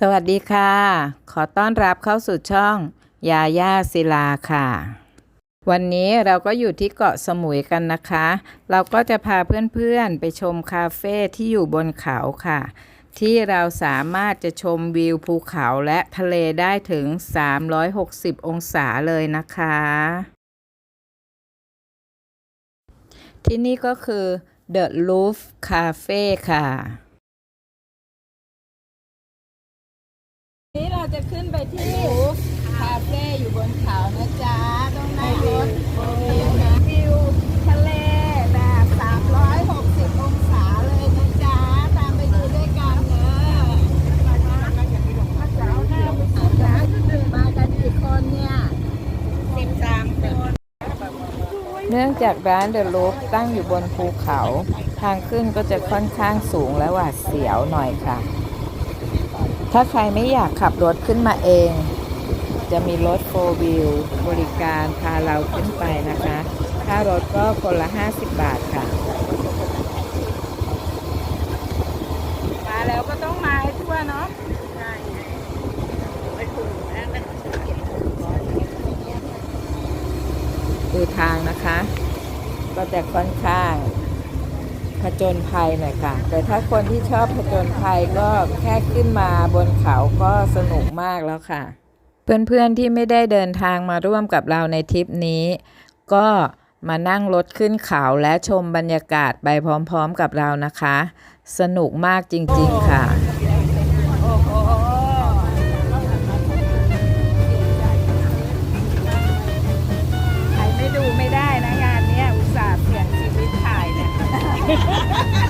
สวัสดีค่ะ ขอต้อนรับเข้าสู่ช่องยาย่าศิลาค่ะ วันนี้เราก็อยู่ที่เกาะสมุยกันนะคะ เราก็จะพาเพื่อนๆไปชมคาเฟ่ที่อยู่บนเขาค่ะ ที่เราสามารถจะชมวิวภูเขาและทะเลได้ถึง 360 องศาเลยนะคะ ที่นี่ก็คือ The Roof Cafe ค่ะ จะขึ้นไปที่คาเฟ่อยู่บนเขานะจ๊ะต้องนั่งรถวิวทะเลแบบ 360 องศาเลยนะจ๊ะ ตามไปดูด้วยกันเนอะมากันกี่คนเนี่ย13คน เนื่องจากร้านเดอะลูฟตั้งอยู่บนภูเขา ทางขึ้นก็จะค่อนข้างสูงและหวาดเสียวหน่อยค่ะ ถ้าใครไม่อยากขับรถขึ้นมาเอง จะมีรถโฟวิวบริการพาเราขึ้นไปนะคะ ค่ารถก็คนละ 50 บาทค่ะ มาแล้วก็ต้องมาให้ทั่วเนาะดูทางนะคะ ก็จะค่อนข้าง ผจญภัยหน่อยค่ะ แต่ถ้าคนที่ชอบผจญภัยก็แค่ขึ้นมาบนเขาก็สนุกมากแล้วค่ะ เพื่อนๆที่ไม่ได้เดินทางมาร่วมกับเราในทริปนี้ ก็มานั่งรถขึ้นเขาและชมบรรยากาศไปพร้อมๆกับเรานะคะ สนุกมากจริงๆค่ะ Ha ha ha!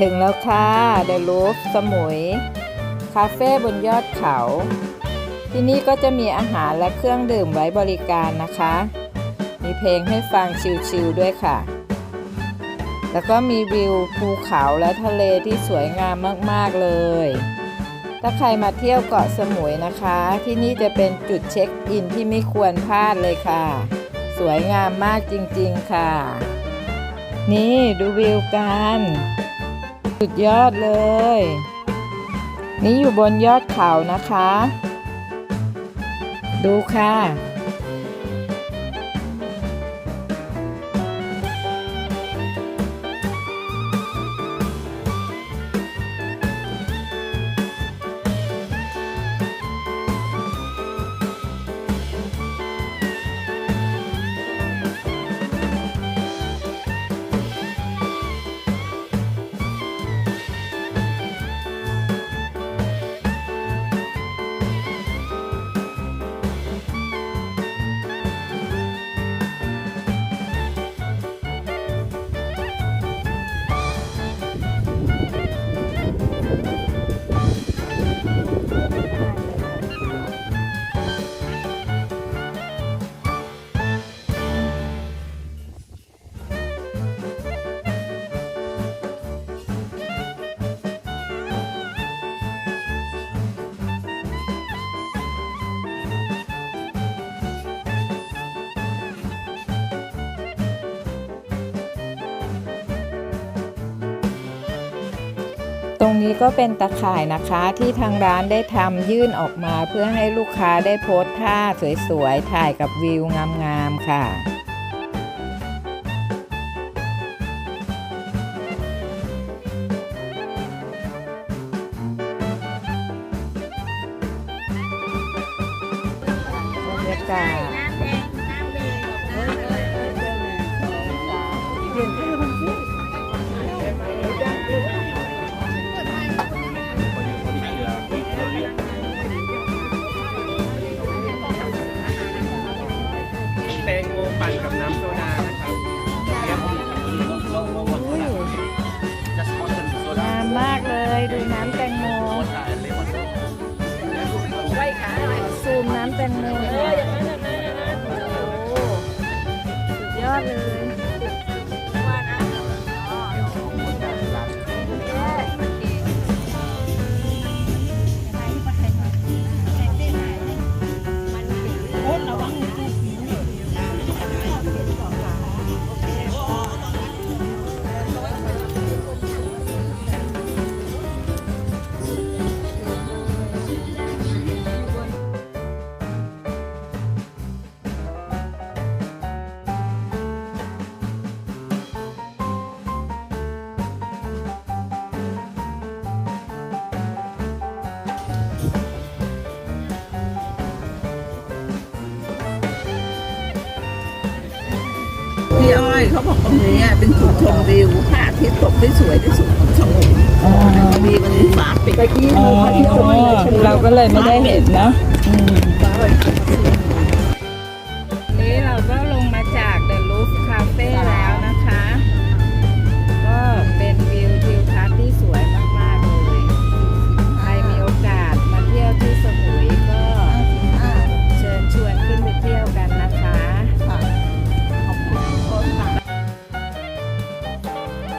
ถึงแล้วค่ะเดอะลูฟสมุย คาเฟ่บนยอดเขา ที่นี่ก็จะมีอาหารและเครื่องดื่มไว้บริการนะคะ มีเพลงให้ฟังชิลๆด้วยค่ะ แล้วก็มีวิวภูเขาและทะเลที่สวยงามมากๆเลย ถ้าใครมาเที่ยวเกาะสมุยนะคะ ที่นี่จะเป็นจุดเช็คอินที่ไม่ควรพลาดเลยค่ะ สวยงามมากจริงๆค่ะ นี่ดูวิวกัน สุดยอดเลย นี่อยู่บนยอดเขานะคะ ดูค่ะ ตรงนี้ก็เป็นตะข่ายนะคะที่ทางร้านได้ทำยื่นออกมาเพื่อให้ลูกค้าได้โพสท่าสวยๆ ถ่ายกับวิวงามๆค่ะ มากเลย ดูน้ำแตงโมซูมน้ำแตงโมหน่อยโอ้สุดยอดเลย พี่อ้อยเขาบอกตรงนี้เป็นจุดชมวิวพระอาทิตย์ตกได้สวยที่สุดของสมุยมีวันนี้ฟ้าปิดตะกี้อ๋อเราก็เลยไม่ได้เห็นเนาะนี้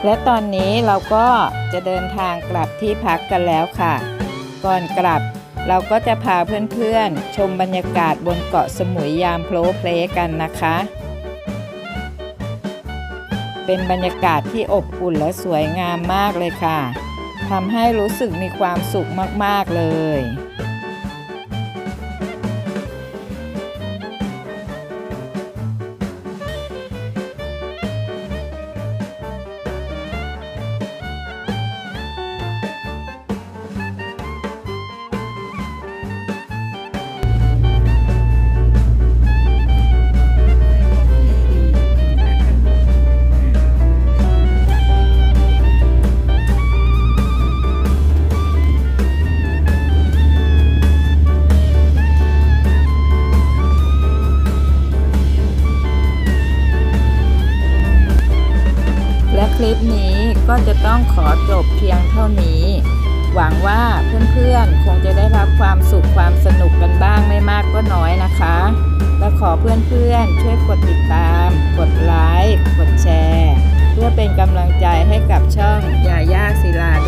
และตอนนี้เราก็จะเดินทางกลับที่พักกันแล้วค่ะ ก่อนกลับเราก็จะพาเพื่อนๆ ชมบรรยากาศบนเกาะสมุยยามโพลเพลกันนะคะ เป็นบรรยากาศที่อบอุ่นและสวยงามมากเลยค่ะทำให้รู้สึกมีความสุขมากๆเลย คลิปนี้ก็จะต้องขอจบเพียงเท่านี้ หวังว่าเพื่อนๆ คงจะได้รับความสุขความสนุกกันบ้างไม่มากก็น้อยนะคะ และขอเพื่อนๆ ช่วยกดติดตาม กดไลค์ กดแชร์ เพื่อเป็นกำลังใจให้กับช่องยาย่าศิลาด้วย